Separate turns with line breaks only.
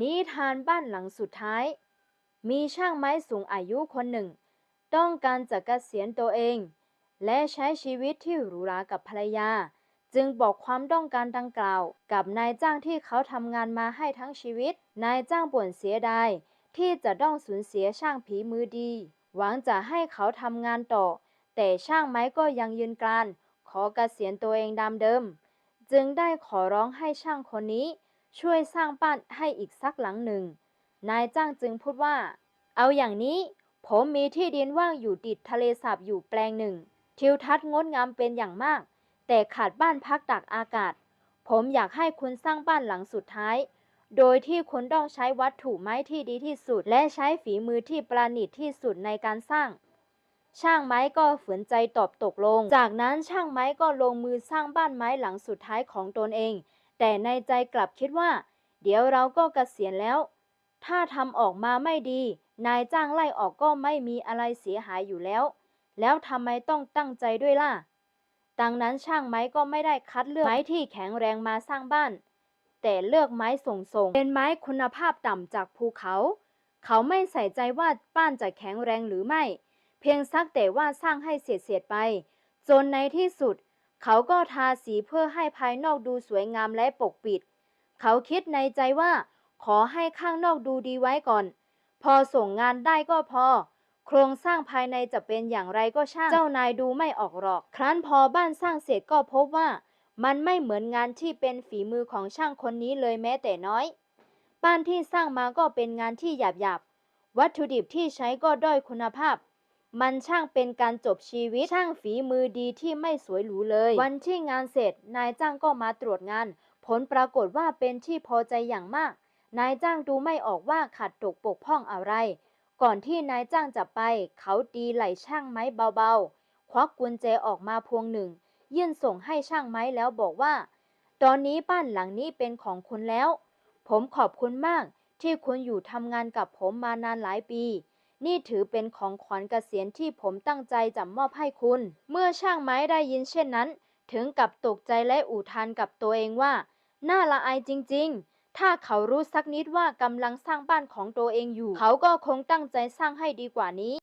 นิทานบ้านหลังสุดท้าย มีช่างไม้สูงอายุคนหนึ่ง ต้องการจะเกษียณตัวเอง และใช้ชีวิตที่หรูหรากับภรรยา จึงบอกความต้องการดังกล่าว กับนายจ้างที่เขาทำงานมาให้ทั้งชีวิต นายจ้างบ่นเสียดายที่จะต้องสูญเสียช่างผีมือดี หวังจะให้เขาทำงานต่อ แต่ช่างไม้ก็ยังยืนกรานขอเกษียณตัวเองดามเดิม จึงได้ขอร้องให้ช่างคนนี้ ช่วยสร้างบ้านให้อีกสักหลังหนึ่ง นายจ้างจึงพูดว่า เอาอย่างนี้ ผมมีที่ดินว่างอยู่ติดทะเลสาบอยู่แปลงหนึ่ง ทิวทัศน์งดงามเป็นอย่างมาก แต่ขาดบ้านพักตากอากาศ ผมอยากให้คุณสร้างบ้านหลังสุดท้าย โดยที่คุณต้องใช้วัตถุไม้ที่ดีที่สุด และใช้ฝีมือที่ประณีตที่สุดในการสร้างช่างไม้ก็ฝืนใจตอบตกลง จากนั้นช่างไม้ก็ลงมือสร้างบ้านไม้หลังสุดท้ายของตนเอง แต่ในใจกลับคิดว่า เดี๋ยวเราก็เกษียณแล้ว ถ้าทำออกมาไม่ดี นายจ้างไล่ออกก็ไม่มีอะไรเสียหายอยู่แล้ว แล้วทำไมต้องตั้งใจด้วยล่ะ ดังนั้นช่างไม้ก็ไม่ได้คัดเลือกไม้ที่แข็งแรงมาสร้างบ้าน แต่เลือกไม้ส่งๆเป็นไม้คุณภาพต่ำจากภูเขา เขาไม่ใส่ใจว่าบ้านจะแข็งแรงหรือไม่ เพียงสักแต่ว่าสร้างให้เสียเสียดๆไป จนในที่สุด เขาก็ทาสีเพื่อให้ภายนอกดูสวยงามและปกปิด เขาคิดในใจว่า ขอให้ข้างนอกดูดีไว้ก่อน พอส่งงานได้ก็พอ โครงสร้างภายในจะเป็นอย่างไรก็ช่าง เจ้านายดูไม่ออกหรอก ครั้นพอบ้านสร้างเสร็จก็พบว่า มันไม่เหมือนงานที่เป็นฝีมือของช่างคนนี้เลยแม้แต่น้อย บ้านที่สร้างมาก็เป็นงานที่หยาบๆ วัตถุดิบที่ใช้ก็ด้อยคุณภาพ มันช่างเป็นการจบชีวิต ช่างฝีมือดีที่ไม่สวยหรูเลย วันที่งานเสร็จ นายจ้างก็มาตรวจงาน ผลปรากฏว่าเป็นที่พอใจอย่างมาก นายจ้างดูไม่ออกว่าขาดตกปกพร่องอะไร ก่อนที่นายจ้างจะไป เขาตีไหล่ช่างไม้เบาๆ ควักกุญแจออกมาพวงหนึ่ง ยื่นส่งให้ช่างไม้แล้วบอกว่า ตอนนี้บ้านหลังนี้เป็นของคุณแล้ว ผมขอบคุณมากที่คุณอยู่ทำงานกับผมมานานหลายปี นี่ถือเป็นของขวัญเกษียณที่ผมตั้งใจจะมอบให้คุณ เมื่อช่างไม้ได้ยินเช่นนั้น ถึงกับตกใจและอุทานกับตัวเองว่า น่าละอายจริง ๆ ถ้าเขารู้สักนิดว่ากำลังสร้างบ้านของตัวเองอยู่ เขาก็คงตั้งใจสร้างให้ดีกว่านี้